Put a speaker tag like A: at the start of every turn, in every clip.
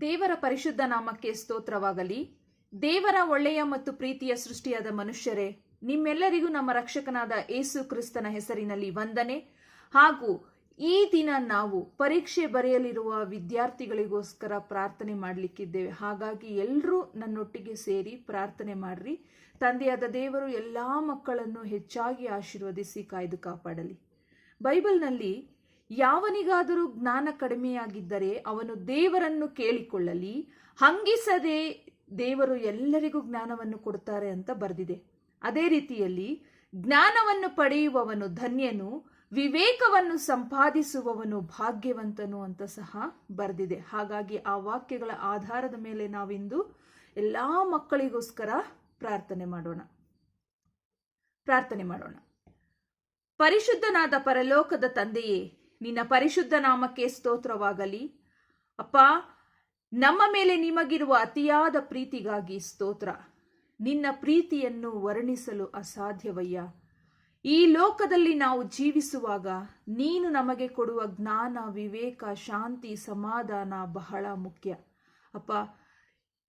A: ದೇವರ ಪರಿಶುದ್ಧ ನಾಮಕ್ಕೆ ಸ್ತೋತ್ರವಾಗಲಿ. ದೇವರ ಒಳ್ಳೆಯ ಮತ್ತು ಪ್ರೀತಿಯ ಸೃಷ್ಟಿಯಾದ ಮನುಷ್ಯರೇ, ನಿಮ್ಮೆಲ್ಲರಿಗೂ ನಮ್ಮ ರಕ್ಷಕನಾದ ಏಸು ಕ್ರಿಸ್ತನ ಹೆಸರಿನಲ್ಲಿ ವಂದನೆ. ಹಾಗೂ ಈ ದಿನ ನಾವು ಪರೀಕ್ಷೆ ಬರೆಯಲಿರುವ ವಿದ್ಯಾರ್ಥಿಗಳಿಗೋಸ್ಕರ ಪ್ರಾರ್ಥನೆ ಮಾಡಲಿಕ್ಕಿದ್ದೇವೆ. ಹಾಗಾಗಿ ಎಲ್ಲರೂ ನನ್ನೊಟ್ಟಿಗೆ ಸೇರಿ ಪ್ರಾರ್ಥನೆ ಮಾಡ್ರಿ. ತಂದೆಯಾದ ದೇವರು ಎಲ್ಲ ಮಕ್ಕಳನ್ನು ಹೆಚ್ಚಾಗಿ ಆಶೀರ್ವದಿಸಿ ಕಾಯ್ದು ಕಾಪಾಡಲಿ. ಬೈಬಲ್ನಲ್ಲಿ ಯಾವನಿಗಾದರೂ ಜ್ಞಾನ ಕಡಿಮೆಯಾಗಿದ್ದರೆ ಅವನು ದೇವರನ್ನು ಕೇಳಿಕೊಳ್ಳಲಿ. ಹಂಗಿಸದೆ ದೇವರು ಎಲ್ಲರಿಗೂ ಜ್ಞಾನವನ್ನು ಕೊಡ್ತಾರೆ ಅಂತ ಬರೆದಿದೆ. ಅದೇ ರೀತಿಯಲ್ಲಿ ಜ್ಞಾನವನ್ನು ಪಡೆಯುವವನು ಧನ್ಯನು, ವಿವೇಕವನ್ನು ಸಂಪಾದಿಸುವವನು ಭಾಗ್ಯವಂತನು ಅಂತ ಸಹ ಬರೆದಿದೆ. ಹಾಗಾಗಿ ಆ ವಾಕ್ಯಗಳ ಆಧಾರದ ಮೇಲೆ ನಾವಿಂದು ಎಲ್ಲ ಮಕ್ಕಳಿಗೋಸ್ಕರ ಪ್ರಾರ್ಥನೆ ಮಾಡೋಣ. ಪ್ರಾರ್ಥನೆ ಮಾಡೋಣ. ಪರಿಶುದ್ಧನಾದ ಪರಲೋಕದ ತಂದೆಯೇ ನಿನ್ನ ಪರಿಶುದ್ಧ ನಾಮಕ್ಕೆ ಸ್ತೋತ್ರವಾಗಲಿ. ಅಪ್ಪ, ನಮ್ಮ ಮೇಲೆ ನಿಮಗಿರುವ ಅತಿಯಾದ ಪ್ರೀತಿಗಾಗಿ ಸ್ತೋತ್ರ. ನಿನ್ನ ಪ್ರೀತಿಯನ್ನು ವರ್ಣಿಸಲು ಅಸಾಧ್ಯವಯ್ಯ. ಈ ಲೋಕದಲ್ಲಿ ನಾವು ಜೀವಿಸುವಾಗ ನೀನು ನಮಗೆ ಕೊಡುವ ಜ್ಞಾನ, ವಿವೇಕ, ಶಾಂತಿ, ಸಮಾಧಾನ ಬಹಳ ಮುಖ್ಯ. ಅಪ್ಪ,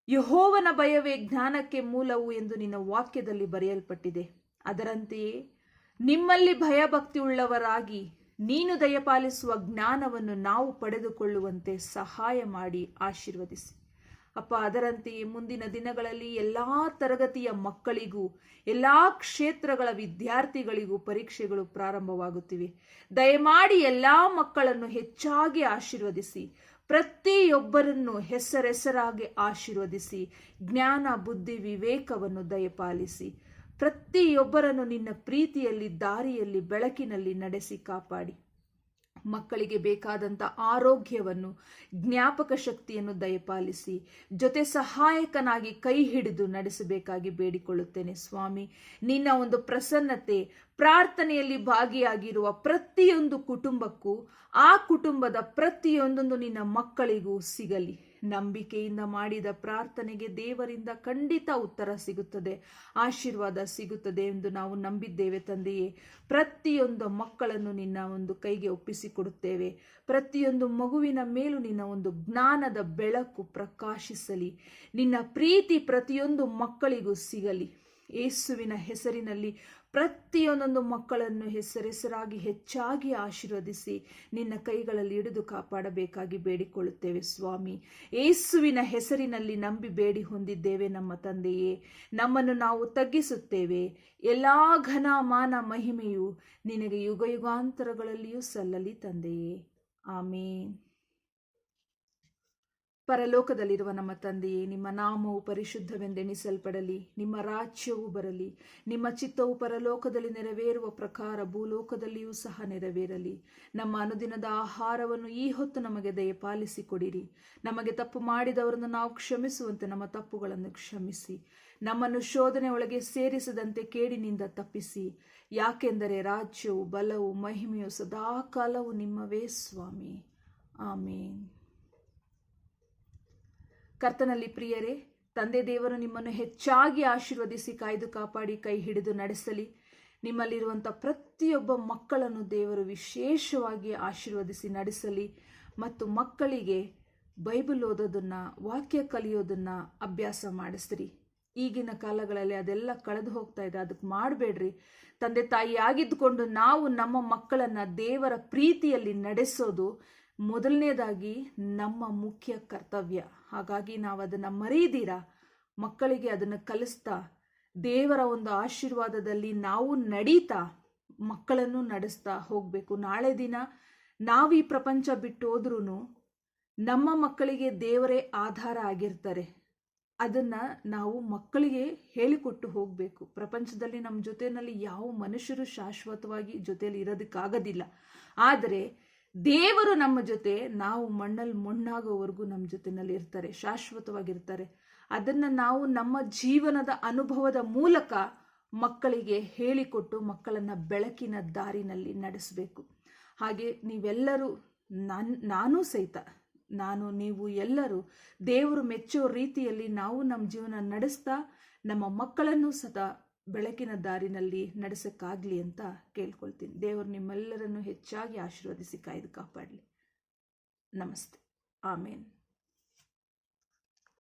A: ಯಹೋವನ ಭಯವೇ ಜ್ಞಾನಕ್ಕೆ ಮೂಲವು ಎಂದು ನಿನ್ನ ವಾಕ್ಯದಲ್ಲಿ ಬರೆಯಲ್ಪಟ್ಟಿದೆ. ಅದರಂತೆಯೇ ನಿಮ್ಮಲ್ಲಿ ಭಯಭಕ್ತಿ ಉಳ್ಳವರಾಗಿ ನೀನು ದಯಪಾಲಿಸುವ ಜ್ಞಾನವನ್ನು ನಾವು ಪಡೆದುಕೊಳ್ಳುವಂತೆ ಸಹಾಯ ಮಾಡಿ ಆಶೀರ್ವದಿಸಿ. ಅಪ್ಪ, ಅದರಂತೆಯೇ ಮುಂದಿನ ದಿನಗಳಲ್ಲಿ ಎಲ್ಲ ತರಗತಿಯ ಮಕ್ಕಳಿಗೂ, ಎಲ್ಲ ಕ್ಷೇತ್ರಗಳ ವಿದ್ಯಾರ್ಥಿಗಳಿಗೂ ಪರೀಕ್ಷೆಗಳು ಪ್ರಾರಂಭವಾಗುತ್ತಿವೆ. ದಯಮಾಡಿ ಎಲ್ಲ ಮಕ್ಕಳನ್ನು ಹೆಚ್ಚಾಗಿ ಆಶೀರ್ವದಿಸಿ, ಪ್ರತಿಯೊಬ್ಬರನ್ನು ಹೆಸರೆಸರಾಗಿ ಆಶೀರ್ವದಿಸಿ, ಜ್ಞಾನ, ಬುದ್ಧಿ, ವಿವೇಕವನ್ನು ದಯಪಾಲಿಸಿ. ಪ್ರತಿಯೊಬ್ಬರನ್ನು ನಿನ್ನ ಪ್ರೀತಿಯಲ್ಲಿ, ದಾರಿಯಲ್ಲಿ, ಬೆಳಕಿನಲ್ಲಿ ನಡೆಸಿ ಕಾಪಾಡಿ. ಮಕ್ಕಳಿಗೆ ಬೇಕಾದಂಥ ಆರೋಗ್ಯವನ್ನು, ಜ್ಞಾಪಕ ಶಕ್ತಿಯನ್ನು ದಯಪಾಲಿಸಿ, ಜೊತೆ ಸಹಾಯಕನಾಗಿ ಕೈ ಹಿಡಿದು ನಡೆಸಬೇಕಾಗಿ ಬೇಡಿಕೊಳ್ಳುತ್ತೇನೆ. ಸ್ವಾಮಿ, ನಿನ್ನ ಒಂದು ಪ್ರಸನ್ನತೆ ಪ್ರಾರ್ಥನೆಯಲ್ಲಿ ಭಾಗಿಯಾಗಿರುವ ಪ್ರತಿಯೊಂದು ಕುಟುಂಬಕ್ಕೂ ಆ ಕುಟುಂಬದ ಪ್ರತಿಯೊಂದೊಂದು ನಿನ್ನ ಮಕ್ಕಳಿಗೂ ಸಿಗಲಿ. ನಂಬಿಕೆಯಿಂದ ಮಾಡಿದ ಪ್ರಾರ್ಥನೆಗೆ ದೇವರಿಂದ ಖಂಡಿತ ಉತ್ತರ ಸಿಗುತ್ತದೆ, ಆಶೀರ್ವಾದ ಸಿಗುತ್ತದೆ ಎಂದು ನಾವು ನಂಬಿದ್ದೇವೆ ತಂದೆಯೇ. ಪ್ರತಿಯೊಂದು ಮಕ್ಕಳನ್ನು ನಿನ್ನ ಒಂದು ಕೈಗೆ ಒಪ್ಪಿಸಿಕೊಡುತ್ತೇವೆ. ಪ್ರತಿಯೊಂದು ಮಗುವಿನ ಮೇಲೂ ನಿನ್ನ ಒಂದು ಜ್ಞಾನದ ಬೆಳಕು ಪ್ರಕಾಶಿಸಲಿ. ನಿನ್ನ ಪ್ರೀತಿ ಪ್ರತಿಯೊಂದು ಮಕ್ಕಳಿಗೂ ಸಿಗಲಿ. ಯೇಸುವಿನ ಹೆಸರಿನಲ್ಲಿ ಪ್ರತಿಯೊಂದೊಂದು ಮಕ್ಕಳನ್ನು ಹೆಸರೆಸರಾಗಿ ಹೆಚ್ಚಾಗಿ ಆಶೀರ್ವದಿಸಿ ನಿನ್ನ ಕೈಗಳಲ್ಲಿ ಹಿಡಿದು ಕಾಪಾಡಬೇಕಾಗಿ ಬೇಡಿಕೊಳ್ಳುತ್ತೇವೆ ಸ್ವಾಮಿ. ಏಸುವಿನ ಹೆಸರಿನಲ್ಲಿ ನಂಬಿ ಬೇಡಿ ಹೊಂದಿದ್ದೇವೆ ನಮ್ಮ ತಂದೆಯೇ. ನಮ್ಮನ್ನು ನಾವು ತಗ್ಗಿಸುತ್ತೇವೆ. ಎಲ್ಲ ಘನ ಮಾನ ಮಹಿಮೆಯು ನಿನಗೆ ಯುಗ ಯುಗಾಂತರಗಳಲ್ಲಿಯೂ ಸಲ್ಲಲಿ ತಂದೆಯೇ. ಆಮೇನ್. ಪರಲೋಕದಲ್ಲಿರುವ ನಮ್ಮ ತಂದೆಯೇ, ನಿಮ್ಮ ನಾಮವು ಪರಿಶುದ್ಧವೆಂದೆಣಿಸಲ್ಪಡಲಿ, ನಿಮ್ಮ ರಾಜ್ಯವು ಬರಲಿ, ನಿಮ್ಮ ಚಿತ್ತವು ಪರಲೋಕದಲ್ಲಿ ನೆರವೇರುವ ಪ್ರಕಾರ ಭೂಲೋಕದಲ್ಲಿಯೂ ಸಹ ನೆರವೇರಲಿ. ನಮ್ಮ ಅನುದಿನದ ಆಹಾರವನ್ನು ಈ ಹೊತ್ತು ನಮಗೆ ದಯಪಾಲಿಸಿಕೊಡಿರಿ. ನಮಗೆ ತಪ್ಪು ಮಾಡಿದವರನ್ನು ನಾವು ಕ್ಷಮಿಸುವಂತೆ ನಮ್ಮ ತಪ್ಪುಗಳನ್ನು ಕ್ಷಮಿಸಿ. ನಮ್ಮನ್ನು ಶೋಧನೆ ಒಳಗೆ ಸೇರಿಸದಂತೆ ಕೇಡಿನಿಂದ ತಪ್ಪಿಸಿ. ಯಾಕೆಂದರೆ ರಾಜ್ಯವು, ಬಲವು, ಮಹಿಮೆಯು ಸದಾಕಾಲವು ನಿಮ್ಮವೇ ಸ್ವಾಮಿ. ಆಮೇನ್. ಕರ್ತನಲ್ಲಿ ಪ್ರಿಯರೇ, ತಂದೆ ದೇವರು ನಿಮ್ಮನ್ನು ಹೆಚ್ಚಾಗಿ ಆಶೀರ್ವದಿಸಿ ಕಾಯ್ದು ಕಾಪಾಡಿ ಕೈ ಹಿಡಿದು ನಡೆಸಲಿ. ನಿಮ್ಮಲ್ಲಿರುವಂಥ ಪ್ರತಿಯೊಬ್ಬ ಮಕ್ಕಳನ್ನು ದೇವರು ವಿಶೇಷವಾಗಿ ಆಶೀರ್ವದಿಸಿ ನಡೆಸಲಿ ಮತ್ತು ಮಕ್ಕಳಿಗೆ ಬೈಬಲ್ ಓದೋದನ್ನು, ವಾಕ್ಯ ಕಲಿಯೋದನ್ನು ಅಭ್ಯಾಸ ಮಾಡಿಸ್ರಿ ಈಗಿನ ಕಾಲಗಳಲ್ಲಿ ಅದೆಲ್ಲ ಕಳೆದು ಹೋಗ್ತಾ ಇದೆ, ಅದಕ್ಕೆ ಮಾಡಬೇಡ್ರಿ. ತಂದೆ ತಾಯಿ ಆಗಿದ್ದುಕೊಂಡು ನಾವು ನಮ್ಮ ಮಕ್ಕಳನ್ನು ದೇವರ ಪ್ರೀತಿಯಲ್ಲಿ ನಡೆಸೋದು ಮೊದಲನೇದಾಗಿ ನಮ್ಮ ಮುಖ್ಯ ಕರ್ತವ್ಯ. ಹಾಗಾಗಿ ನಾವು ಅದನ್ನು ಮರೀದೀರ ಮಕ್ಕಳಿಗೆ ಅದನ್ನು ಕಲಿಸ್ತಾ, ದೇವರ ಒಂದು ಆಶೀರ್ವಾದದಲ್ಲಿ ನಾವು ನಡೀತಾ, ಮಕ್ಕಳನ್ನು ನಡೆಸ್ತಾ ಹೋಗಬೇಕು. ನಾಳೆ ದಿನ ನಾವು ಈ ಪ್ರಪಂಚ ಬಿಟ್ಟು ಹೋದ್ರೂ ನಮ್ಮ ಮಕ್ಕಳಿಗೆ ದೇವರೇ ಆಧಾರ ಆಗಿರ್ತಾರೆ. ಅದನ್ನ ನಾವು ಮಕ್ಕಳಿಗೆ ಹೇಳಿಕೊಟ್ಟು ಹೋಗಬೇಕು. ಪ್ರಪಂಚದಲ್ಲಿ ನಮ್ಮ ಜೊತೆಯಲ್ಲಿ ಯಾವ ಮನುಷ್ಯರು ಶಾಶ್ವತವಾಗಿ ಜೊತೆಯಲ್ಲಿ ಇರೋದಕ್ಕಾಗೋದಿಲ್ಲ. ಆದರೆ ದೇವರು ನಮ್ಮ ಜೊತೆ, ನಾವು ಮಣ್ಣಲ್ಲಿ ಮಣ್ಣಾಗೋವರೆಗೂ ನಮ್ಮ ಜೊತೆನಲ್ಲಿ ಇರ್ತಾರೆ, ಶಾಶ್ವತವಾಗಿರ್ತಾರೆ. ಅದನ್ನು ನಾವು ನಮ್ಮ ಜೀವನದ ಅನುಭವದ ಮೂಲಕ ಮಕ್ಕಳಿಗೆ ಹೇಳಿಕೊಟ್ಟು ಮಕ್ಕಳನ್ನು ಬೆಳಕಿನ ದಾರಿನಲ್ಲಿ ನಡೆಸಬೇಕು. ಹಾಗೆ ನೀವೆಲ್ಲರೂ ನಾನು, ನಾನೂ ಸಹಿತ, ನಾನು, ನೀವು ಎಲ್ಲರೂ ದೇವರು ಮೆಚ್ಚೋ ರೀತಿಯಲ್ಲಿ ನಾವು ನಮ್ಮ ಜೀವನ ನಡೆಸ್ತಾ, ನಮ್ಮ ಮಕ್ಕಳನ್ನು ಸದಾ ಬೆಳಕಿನ ದಾರಿನಲ್ಲಿ ನಡೆಸೋಕ್ಕಾಗಲಿ ಅಂತ ಕೇಳ್ಕೊಳ್ತೀನಿ. ದೇವರು ನಿಮ್ಮೆಲ್ಲರನ್ನು ಹೆಚ್ಚಾಗಿ ಆಶೀರ್ವದಿಸಿ ಕಾಯ್ದು ಕಾಪಾಡಲಿ. ನಮಸ್ತೆ. ಆಮೇನ್.